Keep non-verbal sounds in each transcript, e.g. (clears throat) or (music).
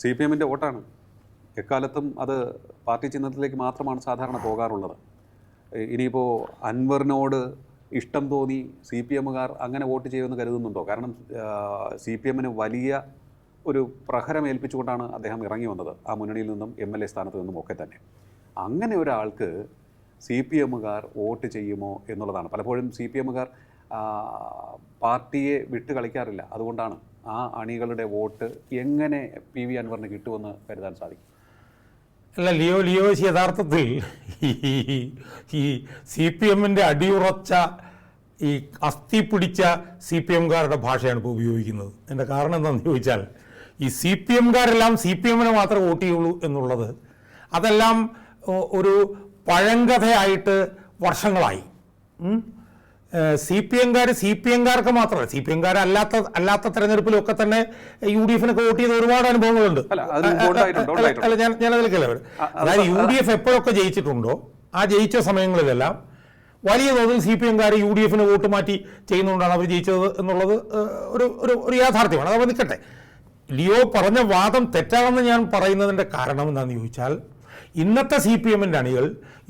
C P എമ്മിന്റെ വോട്ടാണ്. എക്കാലത്തും അത് പാർട്ടി ചിഹ്നത്തിലേക്ക് മാത്രമാണ് സാധാരണ പോകാറുള്ളത്. ഇനിയിപ്പോൾ അൻവറിനോട് ഇഷ്ടം തോന്നി സി പി എമ്മുകാർ അങ്ങനെ വോട്ട് ചെയ്യുമെന്ന് കരുതുന്നുണ്ടോ? കാരണം സി പി എമ്മിന് വലിയ ഒരു പ്രഹരം ഏൽപ്പിച്ചുകൊണ്ടാണ് അദ്ദേഹം ഇറങ്ങി വന്നത്. ആ മുന്നണിയിൽ നിന്നും എം എൽ എ സ്ഥാനത്ത് നിന്നും ഒക്കെ തന്നെ. അങ്ങനെ ഒരാൾക്ക് സി പി എമ്മുകാർ വോട്ട് ചെയ്യുമോ എന്നുള്ളതാണ്. പലപ്പോഴും സി പി എമ്മുകാർ പാർട്ടിയെ വിട്ട് കളിക്കാറില്ല. അതുകൊണ്ടാണ് ആ അണികളുടെ വോട്ട് എങ്ങനെ പി വി അൻവറിന് കിട്ടുമെന്ന് കരുതാൻ സാധിക്കും? അല്ല ലിയോ ലിയോസ് യഥാർത്ഥത്തിൽ ഈ സി പി എമ്മിന്റെ അടിയുറച്ച ഈ അസ്ഥി പിടിച്ച സി പി എംകാരുടെ ഭാഷയാണ് ഇപ്പോൾ ഉപയോഗിക്കുന്നത്. എന്റെ കാരണം എന്താണെന്ന് ചോദിച്ചാൽ ഈ സി പി എംകാരെല്ലാം സി പി എമ്മിനെ മാത്രമേ വോട്ട് ചെയ്യുള്ളൂ എന്നുള്ളത് അതെല്ലാം ഒരു പഴങ്കഥയായിട്ട് വർഷങ്ങളായി. സി പി എംകാർ സി പി എംകാർക്ക് മാത്രമല്ല സി പി എംകാർ അല്ലാത്ത അല്ലാത്ത തെരഞ്ഞെടുപ്പിലൊക്കെ തന്നെ യു ഡി എഫിനൊക്കെ വോട്ട് ചെയ്ത ഒരുപാട് അനുഭവങ്ങളുണ്ട്. അല്ല, ഞാൻ ഞാൻ അതിൽ വരും അതായത് യു ഡി എഫ് എപ്പോഴൊക്കെ ജയിച്ചിട്ടുണ്ടോ ആ ജയിച്ച സമയങ്ങളിലെല്ലാം വലിയ തോതിൽ സി പി എംകാർ യു ഡി എഫിന് വോട്ട് മാറ്റി ചെയ്യുന്നതുകൊണ്ടാണ് അവർ ജയിച്ചത് എന്നുള്ളത് ഒരു ഒരു ഒരു യാഥാർത്ഥ്യമാണ്. അതവർ നിൽക്കട്ടെ. ലിയോ പറഞ്ഞ വാദം തെറ്റാണെന്ന് ഞാൻ പറയുന്നതിന്റെ കാരണം എന്താണെന്ന് ചോദിച്ചാൽ ഇന്നത്തെ സി പി എമ്മിന്റെ അണികൾ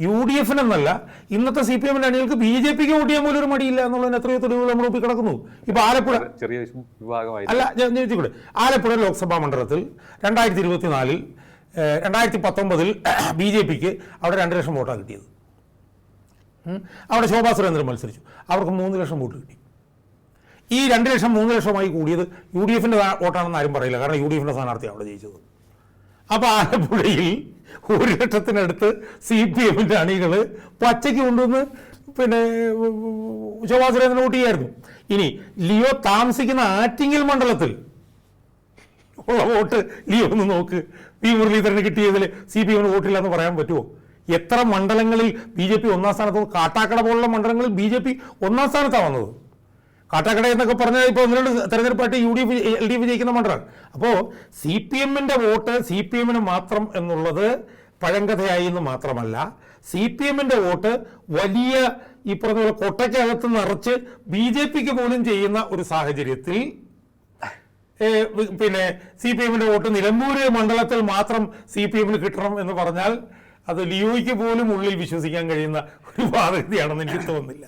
യു ഡി എഫിനെന്നല്ല ഇന്നത്തെ സി പി എമ്മിന്റെ അണികൾക്ക് ബി ജെ പിക്ക് വോട്ട് ചെയ്യാൻ പോലും ഒരു മടിയില്ല എന്നുള്ളതിന് എത്രയോ തെളിവുകൾ നമ്മൾ ഒപ്പി കിടക്കുന്നു. ഇപ്പോൾ ആലപ്പുഴ ചെറിയ വിഭാഗമായി അല്ല ഞാൻ ആലപ്പുഴ ലോക്സഭാ മണ്ഡലത്തിൽ രണ്ടായിരത്തി ഇരുപത്തിനാലിൽ രണ്ടായിരത്തി പത്തൊമ്പതിൽ (clears throat) ബി ജെ പിക്ക് അവിടെ രണ്ട് ലക്ഷം വോട്ടാണ് കിട്ടിയത്. അവിടെ ശോഭാ സുരേന്ദ്രൻ മത്സരിച്ചു. അവർക്ക് മൂന്ന് ലക്ഷം വോട്ട് കിട്ടി. ഈ രണ്ട് ലക്ഷം മൂന്ന് ലക്ഷമായി കൂടിയത് യു ഡി എഫിന്റെ വോട്ടാണെന്ന് ആരും പറയില്ല. കാരണം യു ഡി എഫിന്റെ സ്ഥാനാർത്ഥിയാണ് അവിടെ ജയിച്ചത്. അപ്പോൾ ആലപ്പുഴയിൽ ഒരു ലക്ഷത്തിനടുത്ത് സി പി എമ്മിന്റെ അണികൾ പച്ചയ്ക്ക് കൊണ്ടുവന്ന് പിന്നെ ശോഭാ സുരേന്ദ്രൻ വോട്ട് ചെയ്യായിരുന്നു ഇനി ലിയോ താമസിക്കുന്ന ആറ്റിങ്ങൽ മണ്ഡലത്തിൽ ഉള്ള വോട്ട് ലിയോ ഒന്ന് നോക്ക്. പി മുരളീധരന് കിട്ടിയതിൽ സി പി എമ്മിന് വോട്ടില്ല എന്ന് പറയാൻ പറ്റുമോ എത്ര മണ്ഡലങ്ങളിൽ ബി ജെ പി ഒന്നാം സ്ഥാനത്ത് കാട്ടാക്കട പോലുള്ള മണ്ഡലങ്ങളിൽ ബി ജെ പി ഒന്നാം സ്ഥാനത്താണ് വന്നത്? കാട്ടാക്കട എന്നൊക്കെ പറഞ്ഞാൽ ഇപ്പോൾ ഒന്ന് രണ്ട് തെരഞ്ഞെടുപ്പായിട്ട് U D F L D F ജയിക്കുന്ന മണ്ഡലം. അപ്പോൾ സി പി എമ്മിന്റെ വോട്ട് സി പി എമ്മിന് മാത്രം എന്നുള്ളത് പഴങ്കഥയായി എന്ന് മാത്രമല്ല സി പി എമ്മിന്റെ വോട്ട് വലിയ ഈ പറഞ്ഞ പോലെ കൊട്ടയ്ക്കകത്ത് നിറച്ച് ബി ജെ പിക്ക് പോലും ചെയ്യുന്ന ഒരു സാഹചര്യത്തിൽ പിന്നെ സി പി എമ്മിന്റെ വോട്ട് നിലമ്പൂര് മണ്ഡലത്തിൽ മാത്രം സി പി എമ്മിന് കിട്ടണം എന്ന് പറഞ്ഞാൽ അത് ലിയോയ്ക്ക് പോലും ഉള്ളിൽ വിശ്വസിക്കാൻ കഴിയുന്ന ഒരു വാദഗതിയാണെന്ന് എനിക്ക് തോന്നുന്നില്ല.